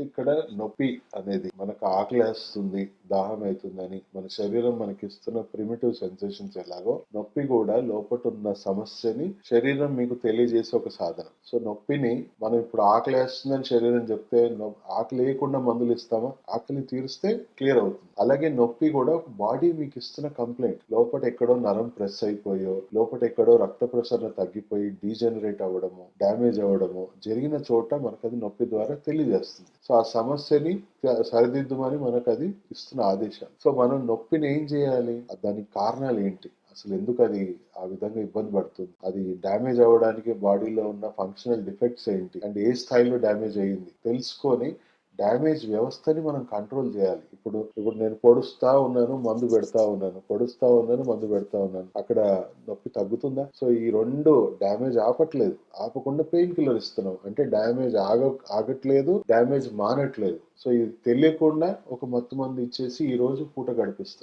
ఇక్కడ నొప్పి అనేది మనకు ఆకలేస్తుంది. దాహం అవుతుందని మన శరీరం మనకిస్తున్న ప్రిమిటివ్ సెన్సేషన్స్ ఎలాగో నొప్పి కూడా లోపట ఉన్న సమస్యని శరీరం మీకు తెలియజేసే ఒక సాధనం. సో నొప్పిని మనం ఇప్పుడు ఆకలేస్తుందని శరీరం చెప్తే ఆకలి లేకుండా మందులు ఇస్తామా? ఆకలి తీరిస్తే క్లియర్ అవుతుంది. అలాగే నొప్పి కూడా ఒక బాడీ మీకు ఇస్తున్న కంప్లైంట్ లోపల ఎక్కడో నరం ప్రెస్ అయిపోయో లోపల ఎక్కడో రక్త ప్రసరణ తగ్గిపోయి డీజనరేట్ అవ్వడము డ్యామేజ్ అవ్వడము జరిగిన చోట మనకు అది నొప్పి ద్వారా తెలియజేస్తుంది. సో ఆ సమస్యని సరిదిద్దుమని మనకు అది ఇస్తున్న ఆదేశాలు సో మనం నొప్పిని ఏం చేయాలి? దానికి కారణాలు ఏంటి? అసలు ఎందుకు అది ఆ విధంగా ఇబ్బంది పడుతుంది? అది డ్యామేజ్ అవ్వడానికి బాడీలో ఉన్న ఫంక్షనల్ డిఫెక్ట్స్ ఏంటి? అండ్ ఏ స్థాయిలో డ్యామేజ్ అయ్యింది తెలుసుకొని డ్యామేజ్ వ్యవస్థని మనం కంట్రోల్ చేయాలి. ఇప్పుడు ఇప్పుడు నేను పొడుస్తా ఉన్నాను మందు పెడతా ఉన్నాను పొడుస్తా ఉన్నాను మందు పెడతా ఉన్నాను. అక్కడ నొప్పి తగ్గుతుందా? సో ఈ రెండు డ్యామేజ్ ఆపట్లేదు. ఆపకుండా పెయిన్ కిల్లర్ ఇస్తున్నాం. అంటే డ్యామేజ్ ఆగ ఆగట్లేదు డ్యామేజ్ మానట్లేదు. సో ఇది తెలియకుండా ఒక మత్తు మందు ఇచ్చేసి ఈ రోజు పూట గడిపిస్తాం